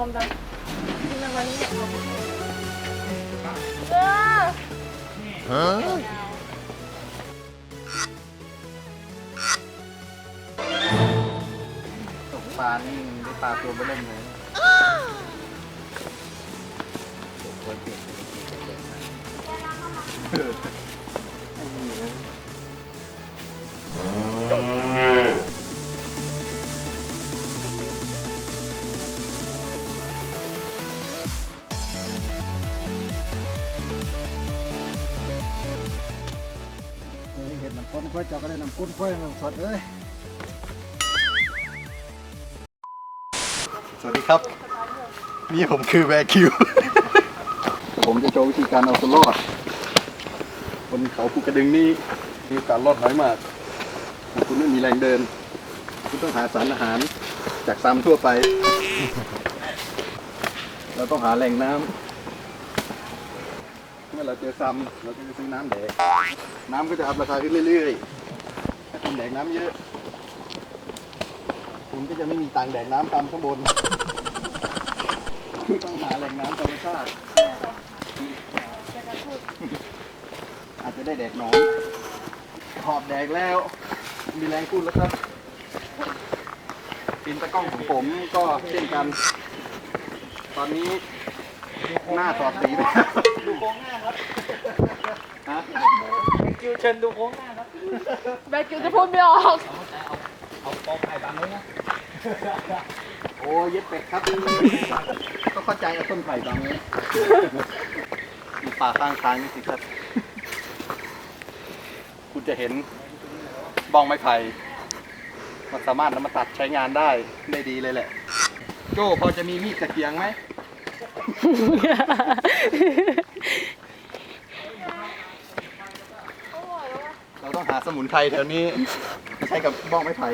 อมดังที่มันวันนี้เนี่ยเออตกปลานี่ได้ปลาตัวเบอเริ่มเลยโอ้โหเปลี่ยนเป็นสีเปลี่ยน เห็นน้ำข้นค่อยเจ้าก็ได้น้ำข้นค่อยนำสดเอ้ยสวัสดีครับ นี่ผมคือแวร์คิว ผมจะโชว์วิธีการเอาตัวรอดบนเขาภูกระดึงนี่มีกาสรอดน้อยมาก คุณไม่มีแรงเดิน คุณต้องหาสารอาหารจากซ้ำทั่วไป เราต้องหาแหล่งน้ำ อเราเจอซ้ำเราก็จะซื้อน้ำแดก น้ำก็จะอัพราคาขึ้นเรื่อยๆถ้าคุณแดกน้ำเยอะ คุณก็จะไม่มีตังค์แดกน้ำตามข้างบนคือต้องหาแหล่งน้ำธรรมชาติอาจจะได้แดกหนอนหอบแดกแล้ว มีแรงพูดแล้วครับปินตะกล้องของผมก็เช่นกัน ตอนนี้ หน้าสอดสีไปแล้วดูโค้งหน้าครับฮะแบกิวจะพูดไม่ออกโอ้เย็ดเป็ดครับ ก็เข้าใจเอาต้นไผ่บางนี้มีป่าข้างทางนี่สิครับ คุณจะเห็นบ้องไม้ไผ่มันสามารถนำมาตัดใช้งานได้ได้ดีเลยแหละ โจ้พอจะมีมีดตะเกียงไหม เราต้องหาสมุนไพรแถวนี้มาใช้กับบ้องไม้ไผ่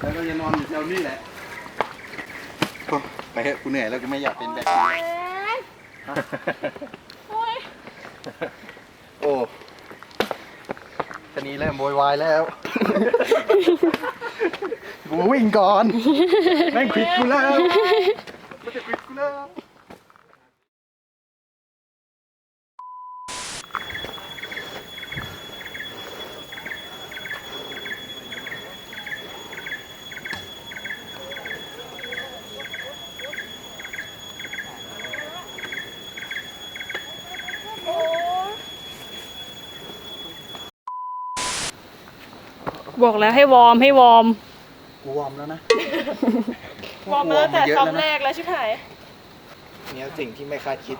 แล้วก็จะนอนอยู่แถวนี้แหละโอ้ไปเถอะกูเหนื่อยแล้วกูไม่อยากเป็นแบบนี้โอ้ยโอ้ชะนีเริ่มโวยวายแล้ว กูวิ่งก่อนแม่งควิดกูแล้วมันจะควิดกูแล้วบอกแล้วให้วอร์มให้วอร์ม กูวอร์มแล้วนะวอร์มมาตั้งแต่เยอะซ้อมแล้วแรนะกแล้วใช่ไหมเนี่ยสิ่งที่ไม่คาดคิด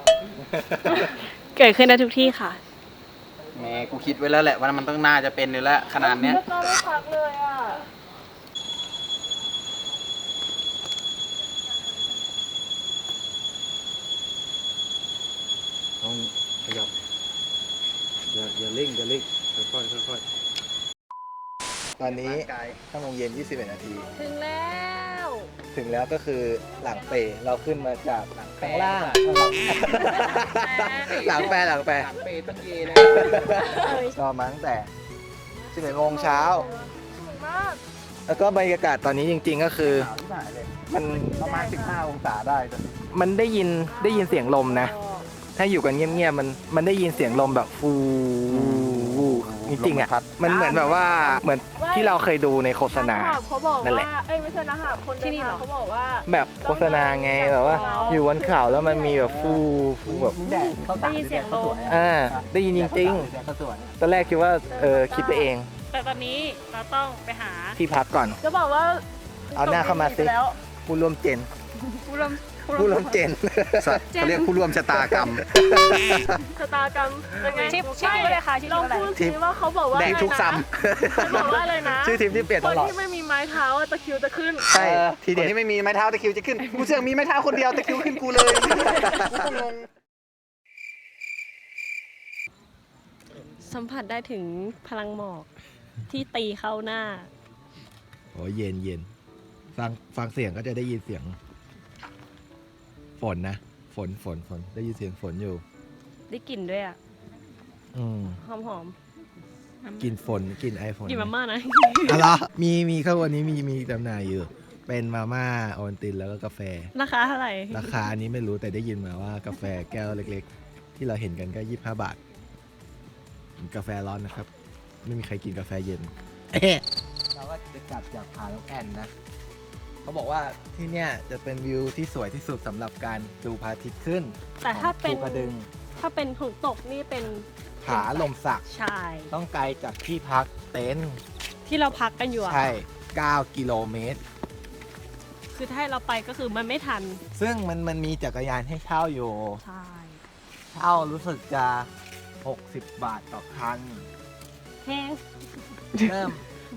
เกิดขึ้นได้ทุกที่ค่ะ แหมกูคิดไว้แล้วแหละว่ามันต้องน่าจะเป็นอยู่แล้วขนาดเนี้ย ไม่ต้องไม่พักเลยอะ ต้องขยับอย่าอย่าเร่งอย่าเร่งค่อยๆค่อย ตอนนี้5โมงเย็น 21 นาที ถึงแล้ว ถึงแล้วก็คือหลังเปเราขึ้นมาจากหลังข้างล่างหลังแปรหลังแปรหลังเปตั้งเยนะก็มาตั้งแต่ 11โมงเช้าสวยมากแล้วก็บรรยากาศตอนนี้จริง ๆ ก็คือหนาวที่ไหนเลยมันประมาณ 15 องศาได้ตอนนี้มันได้ยินได้ยินเสียงลมนะ ถ้าอยู่กันเงียบๆมันมันได้ยินเสียงลมแบบฟูวูจ ริงๆอะ มันเหมือนแบบว่าเหมือนที่เราเคยดูในโฆษณานักข่วเขาบอกนั่นแหละว่าเอ้ยไม่ใช่นะคะคนที่นี่เหรอเขาบอกว่า แบบโฆษณาไงแบบว่า อยู่บนเขาแล้วมันมีแบบฟูฟูแบบแดดเขาได้ยินเสียงลมอ่าได้ยินจริงเขาสวย ๆตอนแรกคิดว่าเออคิดไปเองแต่ตอนนี้เราต้องไปหาที่พักก่อน จะบอกว่าเอาหน้าเข้ามาสิไปแล้วผู้ร่วมเจนผู้ร่วม ผู้ร่วมเจนเขาเรียกผู้ร่วมชะตากรรม ชะตากรรมเป็นไงชิปชิปก็เลยค่ะชิปลองอะไร พูดสิว่าเขาบอกว่าแดอะกไรทุกซ้นะเขาบอกว่าอะไรนะำชื่อทีมที่เปลี่ยนคตนลอดที่ไม่มีไม้เท้าอะตะคริวจะขึ้น ใช่เออทีเด็ดคนที่ไม่มีไม้เท้าตะคริวจะขึ้น กูเชื่อมีไม้เท้าคนเดียวตะคริวขึ้นกูเลยกูก็งง สัมผัสได้ถึงพลังหมอกที่ตีเข้าหน้า โอ้เย็นเย็นฟังฟังเสียงก็จะได้ยินเสียง ฝนนะ ฝนฝนฝนได้ยินเสียงฝนอยู่ ได้กลิ่นด้วยอะ อืมหอมหอมกินฝนกินไอฝนๆกลิ่นมาม่านะอะไรอมีมีข้างวันนี้มีมีจำหน่ายอยู่ เป็นมาม่าโอวัลตินแล้วก็กาแฟ ราคาเท่าไหร่ ราคาอันนี้ไม่รู้แต่ได้ยินมาว่ากาแฟแก้วเล็ก ๆ ที่เราเห็นกันก็ยี่ห้าบาท กาแฟร้อนนะครับ ไม่มีใครกินกาแฟเย็นเราก็จะกลับจากผาลูกแอนนะ เขาบอกว่าที่เนี่ยจะเป็นวิวที่สวยที่สุดสำหรับการดูพระอาทิตย์ขึ้นแต่ถ้าเป็น ของภูกระดึงถ้าเป็นของตกนี่เป็นผาลมสัก ชายต้องไกลจากที่พักเต็นท์ที่เราพักกันอยู่อะใช่ 9 กิโลเมตร คือถ้าให้เราไปก็คือมันไม่ทันซึ่งมันมันมีจักรยานให้เช่าอยู่ ใช่เช่ารู้สึกจะ 60 บาทต่อคัน แพงเริ่ม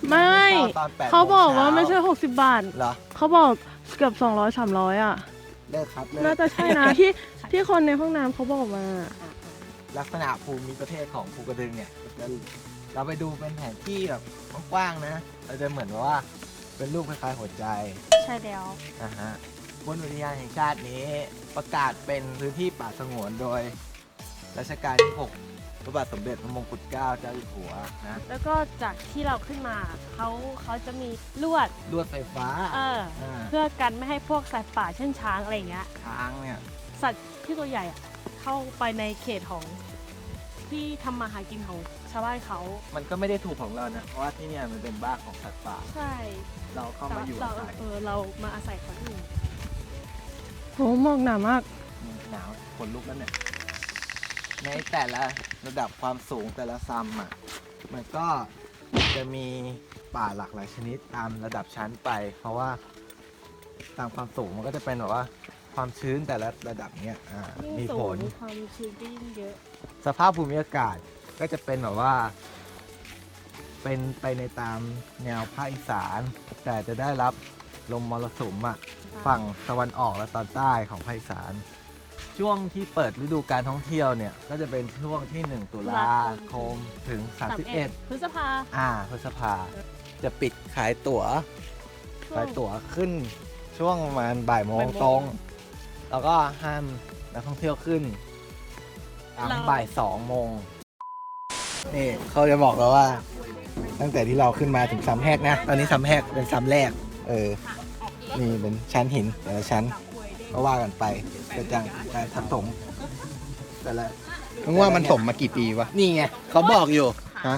ไม่เช่าตอน8เขาบอกโมงว่าช้ไม่ใช่ 60 บาท เหรอเขาบอกเกือบ 200 300 อะ เลิกครับเลิน่ากจะใช่นะ ที่ที่คนในห้องน้ำเขาบอกมา ลักษณะภูมิประเทศของภูกระดึงเนี่ยจะเราไปดูเป็นแผนที่แบบกว้างๆนะเราจะเหมือนว่าเป็นรูปคล้ายๆหัวใจ ใช่แล้ว นะฮะบนอุทยานแห่งชาตินี้ประกาศเป็นพื้นที่ป่าสงวนโดยรัชกาลที่ 6 พระบาทสมเด็จพระมงกุฎเกล้าเจ้าอยู่หัวนะแล้วก็จากที่เราขึ้นมาเขาเขาจะมีลวดลวดไฟฟ้าเอออ่าเพื่อกันไม่ให้พวกสัตว์ป่าเช่นช้างอะไรอย่างเงี้ย ช้างเนี่ยสัตว์ที่ตัวใหญ่อะเข้าไปในเขตของที่ทำมาหากินของชาวบ้านเขามันก็ไม่ได้ถูกของเรานะเพราะว่าที่เนี่ยมันเป็นบ้านของสัตว์ป่าใช่เราเข้ามาอยู่เราอาศัยเออเรามาอาศัยเขาอยู่โหหมอกหนามาก หนาวขนลุกแล้วเนี่ยในแต่ละ ระดับความสูงแต่ละซัมอะมันก็จะมีป่าหลากหลายชนิดตามระดับชั้นไป เพราะว่าตามความสูงมันก็จะเป็นแบบว่าความชื้นแต่ละระดับเนี้ยอ่ายิ่งมีสูผงล ความชื้นก็ยิ่งเยอะ สภาพภูมิอากาศก็จะเป็นแบบว่า เป็นไปในตามแนวภาคอีสาน แต่จะได้รับลมมรสุมอะฝั่งตะวันออกและตอนใต้ของภาคอีสาน ช่วงที่เปิดฤดูการท่องเที่ยวเนี่ย ก็จะเป็นช่วงที่ 1 ตุลาคมถึง 31 พฤษภาอ่าพฤษภา จะปิดขายตั๋วช่วขายงตั๋วขึ้นช่วงประมาณบ่ายโมงบ่ายโมงตรง แล้วก็ห้ามนักท่องเที่ยวขึ้นหลังเราบ่ายสองโมงนี่เขาจะบอกเราว่า ตั้งแต่ที่เราขึ้นมาถึงซ้ำแหกนะ ตอนนี้ซ้ำแหกเป็นซ้ำแรก เออ นี่เป็นชั้นหินแต่ละชั้น ก็ว่ากันไปเกิดจากการทับถมแต่ละมึงว่ามันถมมากี่ปีวะนี่ไงเขาบอกอยู่ฮะ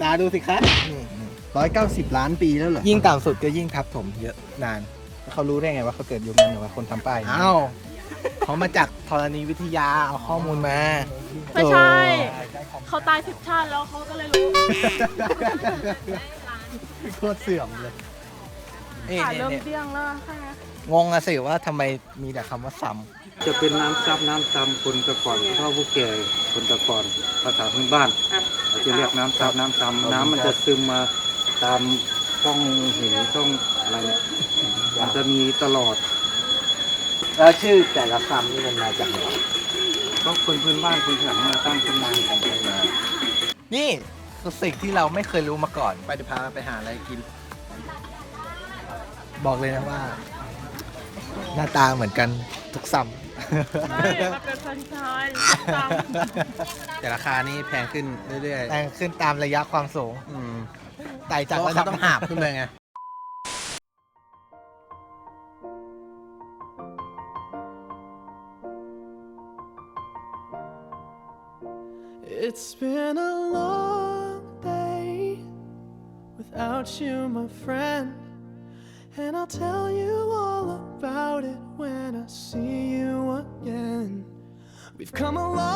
ตาดูสิครับนี่นี่ร้อยเก้าสิบล้านปีแล้วเหรอยิ่งต่ำสุดก็ยิ่งทับถมเยอะนานเขารู้ได้ไงว่าเขาเกิดยุคนั้นหรือว่าคนทำป้ายอ้าวเขามาจากธรณีวิทยาเอาข้อมูลมาไม่ใช่ เขาตายสิบชาติแล้วเขาก็เลยรู้โคตรเสื่อมเลย นี่ขานี่เริ่มนี่เดี้ยงแล้วใช่ไหมงงอะสิว่าทำไมมีแต่คำว่าซ้จะเป็นน้ำซับน้ำซ้ำคนแต่ก่อนเท่าผู้แก่คนแต่ก่อนภาษาพื้นบ้านเราจะเรียกน้ำซับน้ำซ้ำน้ำมันจะซึมมาตามช่องหินช่องอะไรเนี่ยมันจะมีตลอดำแล้วชื่อแต่ละซ้ำนี่มันมาจากไหนก็คนพื้นบ้านคนแถวนี้มาตั้งขึ้นมานี่คือสิ่งที่เราไม่เคยรู้มาก่อน ไปเดี๋ยวพาไปหาอะไรกิน บอกเลยนะว่า หน้าตาเหมือนกันทุกซ้ไม่มันเป็นแฟรนไชส์ตามแต่ราคานี่แพงขึ้นเรื่อยำแต่งขึ้นตามระยะความสูงๆอืมไต่เพจากราะว่าระดัเขาบต้องหาบขึ้นไปไง It's been a long day without you, my friend. And I'll tell you all about it when I see you again. We've come a long